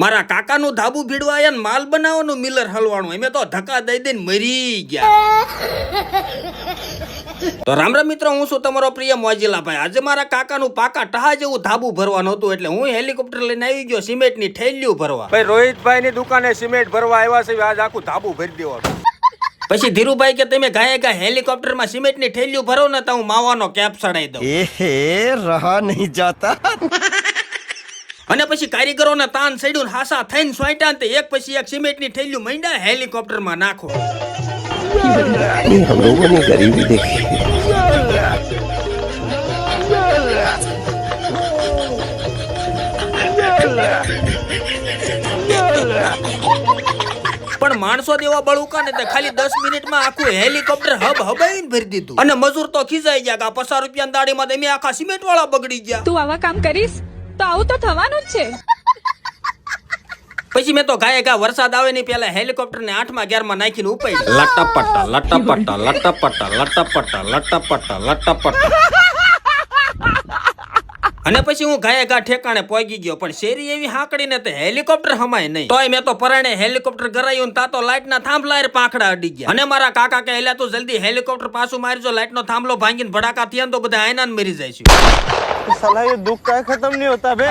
મારા કાકાનું ધાબુ ભીડવાયા ને માલ બનાવવાનું મિલર હલવાનું. એમે તો ધક્કા દઈ દઈને મરી ગયા. તો રામ રામ મિત્રો હું છું તમારો પ્રિય મોજીલા ભાઈ આજે મારા કાકાનું પાકા ટહા જેવું ધાબુ ભરવાનું હતું એટલે હું હેલિકોપ્ટર લઈને આવી ગયો સિમેન્ટની થેલીઓ ભરવા. ભાઈ રોહિતભાઈ ની દુકાને સિમેન્ટ ભરવા આવ્યા છે આજ આખું ધાબુ ભરી દેવાનું પછી ધીરુભાઈ કે તમે ગાય ગાય હેલિકોપ્ટરમાં સિમેન્ટની થેલીઓ ભરો ને તો હું માવાનો કેપ ચડાઈ દઉં. એ રહા નહીં જાતા. અને પછી કારીગરોના તાન સડ્યું હાસા થઈને સોંટ્યા તે એક પછી એક સિમેન્ટની થેલીઓ માંડ્યા, હેલિકોપ્ટરમાં નાખો. હમ લોગોને પણ માણસો દેવા બળુકા ને ખાલી દસ મિનિટમાં આખું હેલિકોપ્ટર હબ હબાઈને ભરી દીધું. અને મજૂર તો ખીજાઈ ગયા પચાસ રૂપિયા દાડીમાં તમે આખા સિમેન્ટ વાળા બગડી ગયા. તું આવા કામ કરીશ? તો આવું તો થવાનું જ છે. પછી મેં તો ગાયે ગા વરસાદ આવે ની પેલા હેલિકોપ્ટર ને આઠમા અગિયારમાં નાખીને ઉપાય લટપટા લટપટા લટપટા લટપટા લટપટા લટપટા. અને પછી હું ગાયે ગા ઠેકાણે પહોંચી ગયો પણ શેરી એવી હાંકડીને તે હેલિકોપ્ટર હમાય નહીં. તોય મેં તો પરાણે હેલિકોપ્ટર ગરાયું ને તા તો લાઈટ ના થાંભલા પાંખડા અડી ગયા. અને મારા કાકા કે એલા તું જલ્દી હેલિકોપ્ટર પાછું મારજો લાઇટ નો થાંભલો ભાંગીને ભડાકા થયા તો બધા આયના મરી જાય છે. સાલા ये दुख का खत्म नहीं होता बे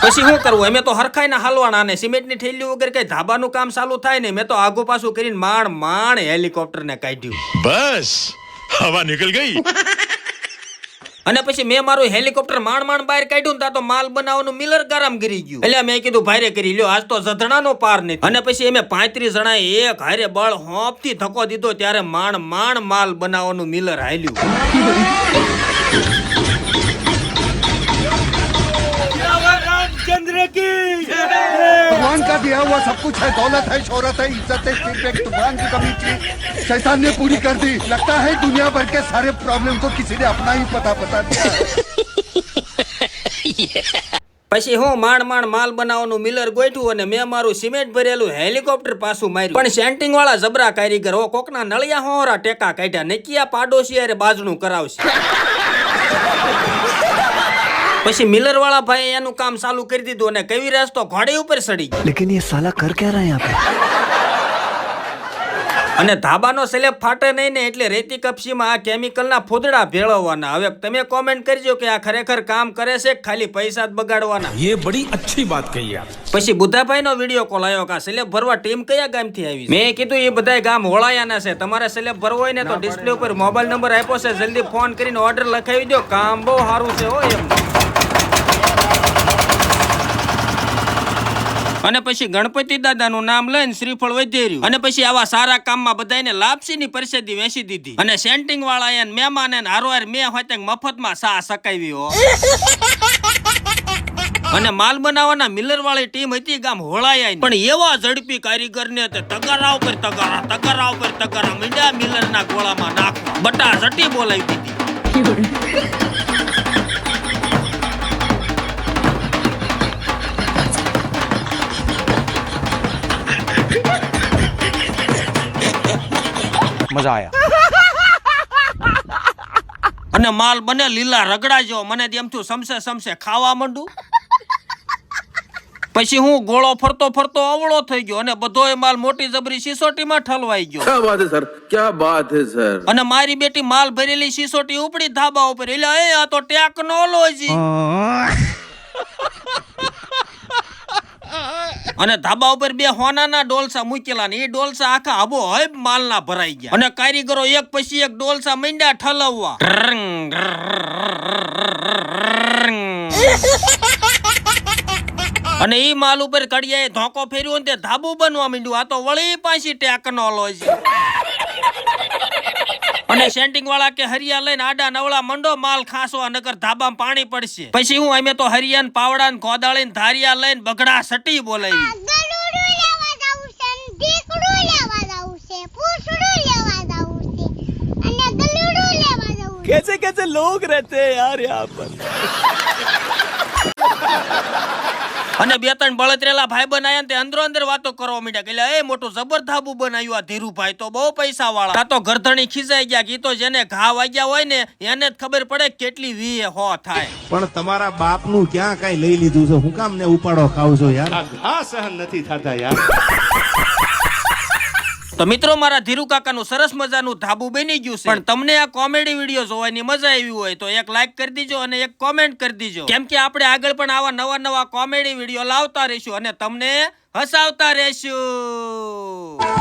પછી શું કરવું અમે તો હરખાઈ ના હાલવાના ને સિમેન્ટની થેલી વગર કઈ ધાબાનું કામ ચાલુ થાય ને મેં તો આગુ પાછું કરીને માણ માણ હેલિકોપ્ટર ને કાઢ્યું बस हवा निकल गई અને પછી મેં મારું હેલિકોપ્ટર માણ માણ બહાર કાઢ્યું ને ત્યાં તો માલ બનાવવાનું મિલર ગરમ કરી ગયું એટલે મેં કીધું ભારે કરી લ્યો આજ તો ઝધણાનો પાર નહીં અને પછી અમે પાંત્રીસ જણા એક હારે બળ હોપથી ધક્કો દીધો ત્યારે માણ માણ માલ બનાવવાનું મિલર હાલ્યું भगवान का दिया हुआ सब कुछ है दौलत है शोहरत है इज्जत है सिर्फ एक भगवान की कमी थी शैतान ने पूरी कर दी लगता है दुनिया भर के सारे प्रॉब्लम को किसी ने अपना ही पता बता दिया પછી હું માંડ માંડ માલ બનાવવાનું મિલર ગોઠવું અને મેં મારું સિમેન્ટ ભરેલું હેલિકોપ્ટર પાછું માર્યું પણ સેન્ટિંગ વાળા જબરા કારીગર હો કોકના નળિયા હોરા ટેકા કાઢ્યા નકિયા પાડોશી હારે બાજનું કરાવશે પછી મિલર વાળા ભાઈ એનું કામ ચાલુ કરી દીધું અને કેવી તો ઘોડે ઉપર ચડી લેકિન યે સાલા કર ક્યા રહા હે અને ધાબાનો સ્લેબ ફાટે નહીં ને એટલે રેતી કપસીમાં આ કેમિકલના ફોદડા ભેળવવાના. હવે તમે કોમેન્ટ કરજો કે આ ખરેખર કામ કરે છે ખાલી પૈસા જ બગાડવાના? એ બડી અચ્છી વાત કહી આપ. પછી બુધાભાઈ નો વીડિયો કોલ આવ્યો કે સિલેબ ભરવા ટીમ કયા ગામથી આવી મેં કીધું એ બધાય ગામ હોળાયાના છે. તમારે સિલેબ ભરવો હોય ને તો ડિસ્પ્લે ઉપર મોબાઈલ નંબર આપ્યો છે. જલ્દી ફોન કરીને ઓર્ડર લખાવી દો કામ બહુ સારું છે હો એમ. અને પછી ગણપતિ દાદાનું નામ લઈને શ્રીફળ વધેર્યું. અને પછી આવા સારા કામમાં બધાને લાપસીની પરિષદી વેચી દીધી. અને સેન્ટિંગ વાળા એને મહેમાન એને હારોહાર મેં હોય મફતમાં સા સકાવી હો. અને માલ બનાવવાના મિલર વાળી ટીમ હતી ગામ હોળાયા પણ એવા ઝડપી કારીગર ને તગારા ઉપર તગારા તગારા ઉપર તગારા મીંડા મિલર ના ગોળામાં નાખવા. બટા ઝટી બોલાવી દીધી. મજા આયા. અને માલ બને લીલા રગડા જેવો. મને એમ થયું સમસે સમસે ખાવા માંડું. પછી હું ગોળો ફરતો ફરતો અવળો થઈ ગયો અને બધો એ માલ મોટી જબરી સિસોટીમાં ઠલવાઈ ગયો. ક્યાં વાત હે સર? ક્યાં વાત હે સર? અને મારી બેટી માલ ભરેલી સિસોટી ઉપડી ધાબા ઉપર. એટલે આ તો ટેકનોલોજી. અને ધાબા ઉપર બે હોનાના ડોલસા મૂકેલા ને એ ડોલસા આખા આબો હબ માલના ભરાઈ ગયા. અને કારીગરો એક પછી એક ડોલસા માંડ્યા ઠલવવા. અને ઈ માલ ઉપર કડિયાએ ધોકો ફેર્યો ને તે ધાબુ બનવા માંડ્યું. આ તો વળી પાછી ટેકનોલોજી અને સેન્ટિંગ વાળા કે હરિયા લઈને આડા નવળા મંડો માલ ખાસવા નકર ધાબામાં પાણી પડશે પછી હું અમે તો હરિયાન પાવડા ને કોદાળી ને ધારિયા લઈને બગડા સટી બોલાવી ગલુડું લેવા જાવું છે ને ઢીકડું લેવા જાવું છે પૂછડું લેવા જાવું છે અને ગલુડું લેવા જાવું છે कैसे कैसे लोग रहते हैं यार यहाँ पर અને બે ત્રણ બળતરેલા ભાઈ બનાયા ને તે અંદરો અંદર વાતો કરવા માંડ્યા કે એ મોટું જબર ધાબુ બનાવ્યું આ ધીરુભાઈ તો બહુ પૈસા વાળા આ તો ગરધણી ખીજાઈ ગયા કે તો જેને ઘા વાગ્યા હોય ને એને જ ખબર પડે કેટલી વીએ હો થાય. પણ તમારા બાપનું ક્યાં કઈ લઈ લીધું છે? હું કામ ને ઉપાડો ખાવ છો યાર. આ સહન નથી થતા યાર. તો મિત્રો મારા ધીરુ કાકાનું સરસ મજાનું ધાબુ બની ગયું છે. પણ તમને આ કોમેડી વીડિયો જોવાની મજા આવી હોય તો એક લાઈક કરી દીજો અને એક કોમેન્ટ કરી દીજો. કેમ કે આપણે આગળ પણ આવા નવા નવા કોમેડી વીડિયો લાવતા રહીશું અને તમને હસાવતા રહેશું.